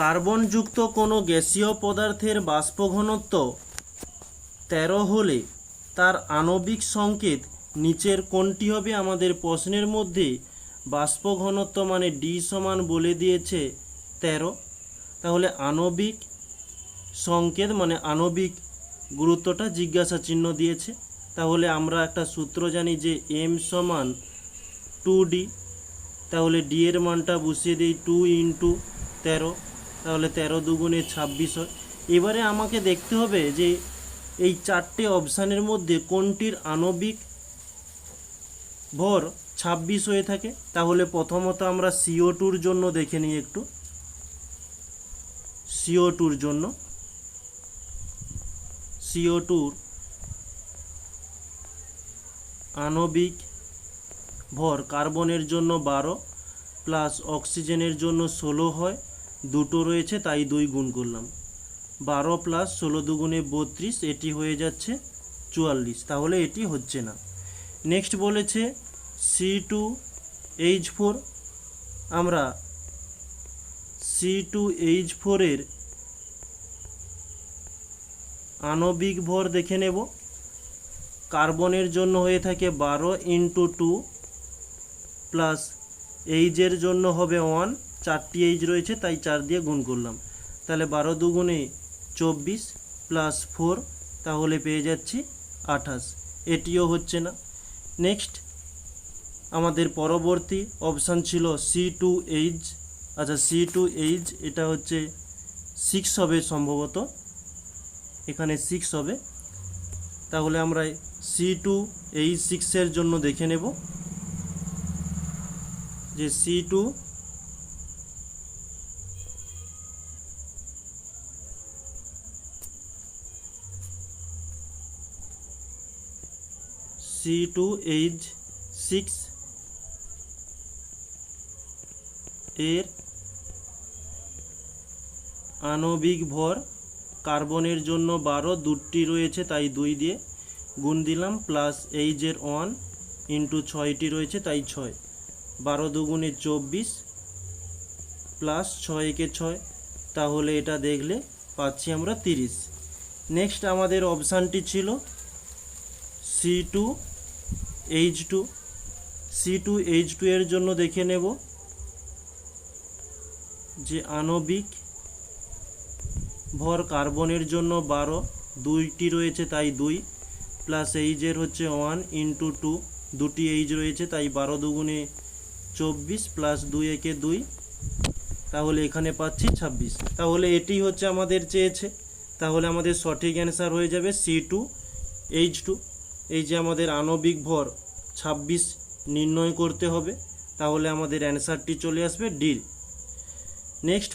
কার্বনযুক্ত কোনো গ্যাসীয় পদার্থের বাষ্প ঘনত্ব তেরো হলে তার আণবিক সংকেত নিচের কোনটি হবে আমাদের প্রশ্নের মধ্যে বাষ্প ঘনত্ব মানে ডি সমান বলে দিয়েছে তেরো। তাহলে আণবিক সংকেত মানে আণবিক গুরুত্বটা জিজ্ঞাসা চিহ্ন দিয়েছে। তাহলে আমরা একটা সূত্র জানি যে এম সমান টু ডি। তাহলে ডি এর মানটা বসিয়ে দিই টু ইন্টু তেরো। তাহলে তেরো দুগুণে ছাব্বিশ হয়। এবারে আমাকে দেখতে হবে যে এই চারটে অপশানের মধ্যে কোনটির আণবিক ভর ছাব্বিশ হয়ে থাকে। তাহলে প্রথমত আমরা সিও টুর জন্য দেখে নিই একটু। সিও টুর জন্য। সিও টুর আণবিক ভর কার্বনের জন্য বারো প্লাস অক্সিজেনের জন্য ষোলো হয়। দুটো রয়েছে, তাই দুই গুণ করলাম। বারো প্লাস ষোলো দুগুণে বত্রিশ, এটি হয়ে যাচ্ছে চুয়াল্লিশ। তাহলে এটি হচ্ছে না। নেক্সট বলেছে সি টু এইচ ফোর আমরা সি টু এইচ ফোরের আণবিক ভর দেখে নেব। কার্বনের জন্য হয়ে থাকে বারো ইন্টু টু প্লাস এইচের জন্য হবে ওয়ান চারটি এইচ রয়েছে, তাই চার দিয়ে গুণ করলাম। তাহলে বারো দুগুণে চব্বিশ প্লাস ফোর তাহলে পেয়ে যাচ্ছি আঠাশ। এটিও হচ্ছে না। নেক্সট আমাদের পরবর্তী অপশান ছিল সি টু এইচ আচ্ছা সি টু এইচ এটা হচ্ছে সিক্স হবে সম্ভবত। এখানে সিক্স হবে। তাহলে আমরা সি টু এইচ সিক্সের জন্য দেখে নেব। যে C two C two H six এর আণবিক ভর কার্বনের জন্য বারো, দুটি রয়েছে, তাই দুই দিয়ে গুণ দিলাম প্লাস এইচের ওয়ান ইন্টু ছয়টি রয়েছে, তাই ছয়। বারো দুগুণে চব্বিশ প্লাস ছয় একে ছয়, তাহলে এটা দেখলে পাচ্ছি আমরা তিরিশ। নেক্সট আমাদের অপশানটি ছিল C two H two C two H two এর জন্য দেখে নেব। যে আণবিক ভর কার্বনের জন্য বারো, দুইটি রয়েছে তাই দুই প্লাস এইচের হচ্ছে ওয়ান ইন্টু টু দুটি এইচ রয়েছে তাই বারো দুগুণে চব্বিশ প্লাস দুই একে দুই। তাহলে এখানে পাচ্ছি ছাব্বিশ। তাহলে এটি হচ্ছে আমাদের চেয়েছে। তাহলে আমাদের সঠিক অ্যান্সার হয়ে যাবে সি টু এইচ টু এই যে আমাদের আণবিক ভর ছাব্বিশ নির্ণয় করতে হবে তাহলে আমাদের অ্যান্সারটি চলে আসবে ডি নেক্সট